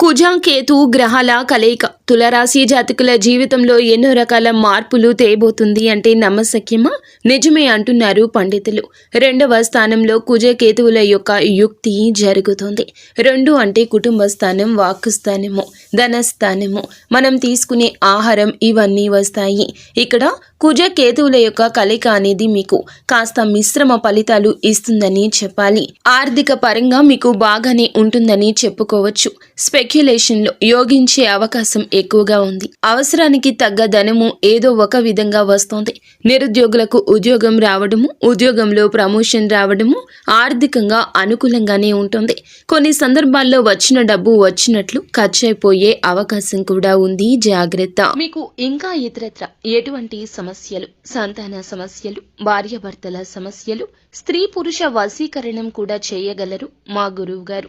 कुजंकेतु ग्रहला कलेक తులరాశి జాతకుల జీవితంలో ఎన్నో రకాల మార్పులు తేబోతుంది అంటే నమ్మశక్యమా నిజమే అంటున్నారు పండితులు. రెండవ స్థానంలో కుజ కేతువుల యొక్క యుక్తి జరుగుతుంది. రెండు అంటే కుటుంబ స్థానం వాక్కు స్థానము ధనస్థానము మనం తీసుకునే ఆహారం ఇవన్నీ వస్తాయి. ఇక్కడ కుజ కేతువుల యొక్క కలయిక అనేది మీకు కాస్త మిశ్రమ ఫలితాలు ఇస్తుందని చెప్పాలి. ఆర్థిక పరంగా మీకు బాగానే ఉంటుందని చెప్పుకోవచ్చు. స్పెక్యులేషన్లో యోగించే అవకాశం ఎక్కువగా ఉంది. అవసరానికి తగ్గ ధనము ఏదో ఒక విధంగా వస్తోంది. నిరుద్యోగులకు ఉద్యోగం రావడము ఉద్యోగంలో ప్రమోషన్ రావడము ఆర్థికంగా అనుకూలంగానే ఉంటుంది. కొన్ని సందర్భాల్లో వచ్చిన డబ్బు వచ్చినట్లు ఖర్చు అయిపోయే అవకాశం కూడా ఉంది. జాగ్రత్త. మీకు ఇంకా ఇతరత్ర ఎటువంటి సమస్యలు సంతాన సమస్యలు భార్యాభర్తల సమస్యలు స్త్రీ పురుష వశీకరణం కూడా చేయగలరు మా గురువు గారు